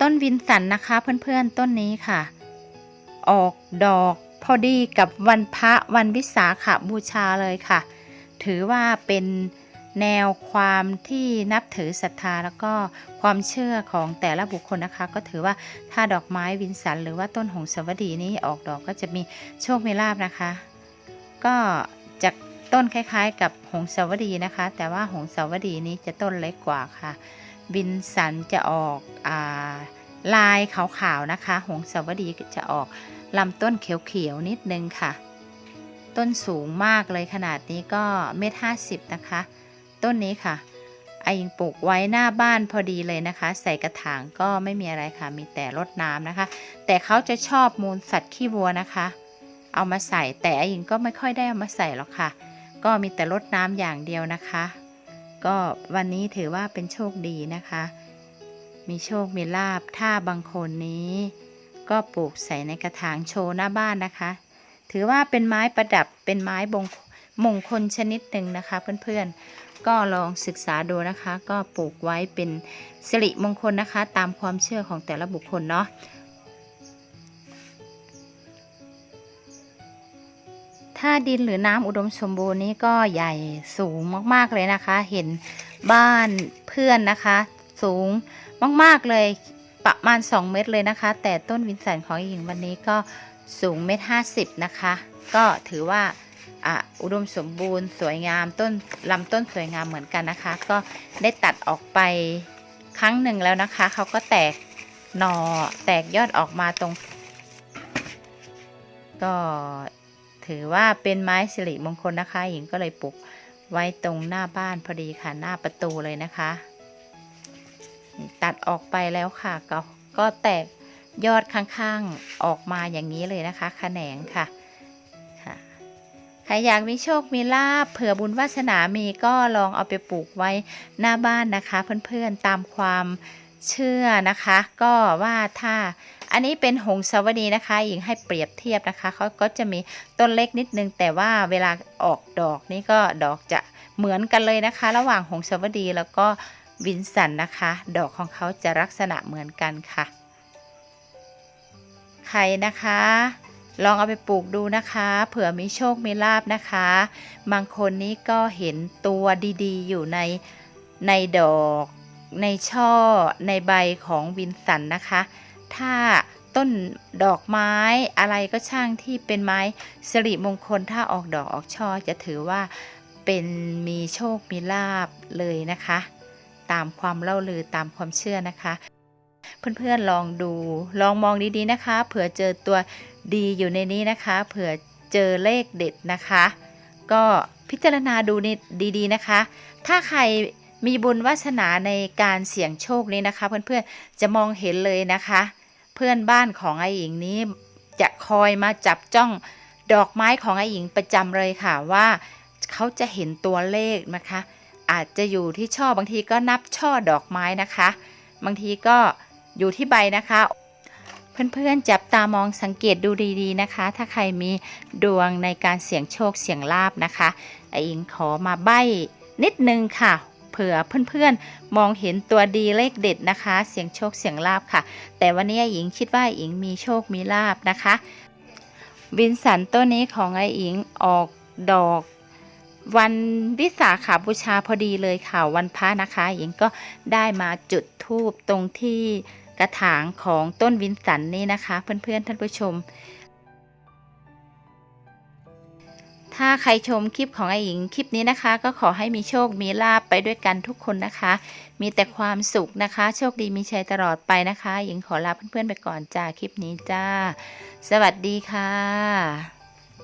ต้นวินสันนะคะเพื่อนๆต้นนี้ค่ะ ออกดอกพอดีกับวันพระวันวิสาขบูชาเลยค่ะ ถือว่าเป็นแนวความที่นับถือศรัทธาแล้วก็ความเชื่อของแต่ละบุคคลนะคะ ก็ถือว่าถ้าดอกไม้วินสัน หรือว่าต้นหงสาวดีนี้ออกดอกก็จะมีโชคมีลาบนะคะ ก็จากต้นคล้ายๆ กับหงสาวดีนะคะ แต่ว่าหงสาวดีนี้จะต้นเล็กกว่าค่ะ วินสันจะออกอาลายขาวๆนะคะ หงสาวดีจะออกลำต้นเขียวๆนิดนึงค่ะ ต้นสูงมากเลยขนาดนี้ก็เมตรห้าสิบนะคะ ต้นนี้ค่ะไอยิงปลูกไว้หน้าบ้านพอดีเลยนะคะ ใส่กระถางก็ไม่มีอะไรค่ะ มีแต่รดน้ำนะคะ แต่เขาจะชอบมูลสัตว์ขี้วัวนะคะ เอามาใส่แต่ไอยิงก็ไม่ค่อยได้เอามาใส่หรอกค่ะ ก็มีแต่รดน้ำอย่างเดียวนะคะ ก็วันนี้ถือว่าเป็นโชคดีนะคะ มีโชคมีลาบถ้าบางคนนี้ ก็ปลูกใส่ในกระถางโชว์หน้าบ้านนะคะ ถือว่าเป็นไม้ประดับเป็นไม้บงมงคลชนิดหนึ่งนะคะเพื่อนๆ ก็ลองศึกษาดูนะคะ ก็ปลูกไว้เป็นสิริมงคลนะคะ ตามความเชื่อของแต่ละบุคคลเนาะ ถ้าดินหรือน้ำอุดมสมบูรณ์นี้ก็ใหญ่สูงมากๆเลยนะคะ เห็นบ้านเพื่อนนะคะ สูงมากๆเลยประมาณ 2 เมตรเลยนะคะ แต่ต้นวินสันของหญิงวันนี้ก็สูงเมตรห้าสิบนะคะ ก็ถือว่าอุดมสมบูรณ์สวยงามต้นลำต้นสวยงามเหมือนกันนะคะ ก็ได้ตัดออกไปครั้งหนึ่งแล้วนะคะ เขาก็แตกหน่อแตกยอดออกมาตรงก็ ถือว่าเป็นไม้สิริมงคลนะคะ หญิงก็เลยปลูกไว้ตรงหน้าบ้านพอดีค่ะหน้าประตูเลยนะคะ ตัดออกไปแล้วค่ะ ก็ก็แตกยอดข้างๆออกมาอย่างนี้เลยนะคะแขนงค่ะใครอยากมีโชคมีลาบเผื่อบุญวาสนามีก็ลองเอาไปปลูกไว้หน้าบ้านนะคะ เพื่อนๆตามความเชื่อนะคะ ก็ว่าถ้า อันนี้เป็นหงสาวดีนะคะหญิงให้เปรียบเทียบนะคะเขาก็จะมีต้นเล็กนิดนึง แต่ว่าเวลาออกดอกนี่ก็ดอกจะเหมือนกันเลยนะคะ ระหว่างหงสาวดีแล้วก็วินสันนะคะ ดอกของเขาจะลักษณะเหมือนกันค่ะ ใครนะคะ ลองเอาไปปลูกดูนะคะ เผื่อมีโชคมีลาบนะคะ บางคนนี้ก็เห็นตัวดีๆ อยู่ในในดอก ในช่อในใบของวินสันนะคะ ถ้าต้นดอกไม้อะไรก็ช่างที่เป็นไม้สิริมงคลถ้าออกดอกออกช่อจะถือว่าเป็นมีโชคมีลาบเลยนะคะ ตามความเล่าลือตามความเชื่อนะคะ เพื่อนๆลองดูลองมองดีๆนะคะเผื่อเจอตัวดีอยู่ในนี้นะคะ เผื่อเจอเลขเด็ดนะคะ ก็พิจารณาดูดีๆนะคะ ถ้าใครมีบุญวาสนาในการเสี่ยงโชคนี้นะคะ เพื่อนๆจะมองเห็นเลยนะคะ เพื่อนบ้านของไอหญิงนี้ จะคอยมาจับจ้องดอกไม้ของไอหญิงประจำเลยค่ะว่าเขาจะเห็นตัวเลขนะคะ อาจจะอยู่ที่ช่อบางทีก็นับช่อดอกไม้นะคะ บางทีก็อยู่ที่ใบนะคะ เพื่อนๆจับตามองสังเกตดูดีๆนะคะ ถ้าใครมีดวงในการเสี่ยงโชคเสี่ยงลาบนะคะไออิงขอมาใบ้นิดนึงค่ะ ผื่อเพื่อนๆ มองเห็นตัวดีเลขเด็ดนะคะ เสียงโชคเสียงลาบค่ะ แต่วันนี้ไออิงคิดว่าไออิงมีโชคมีลาบนะคะ วินสันต้นนี้ของไออิงออกดอกวันวิสาขาบูชาพอดีเลยค่ะวันพระนะคะ หญิงก็ได้มาจุดธูปตรงที่กระถางของต้นวินสันนี่นะคะ เพื่อนๆท่านผู้ชม ถ้าใครชมคลิปของไอหญิงคลิปนี้นะคะ ก็ขอให้มีโชคมีลาบไปด้วยกันทุกคนนะคะ มีแต่ความสุขนะคะ โชคดีมีชัยตลอดไปนะคะ หญิงขอลาเพื่อนๆไปก่อนจ้าคลิปนี้จ้า สวัสดีค่ะ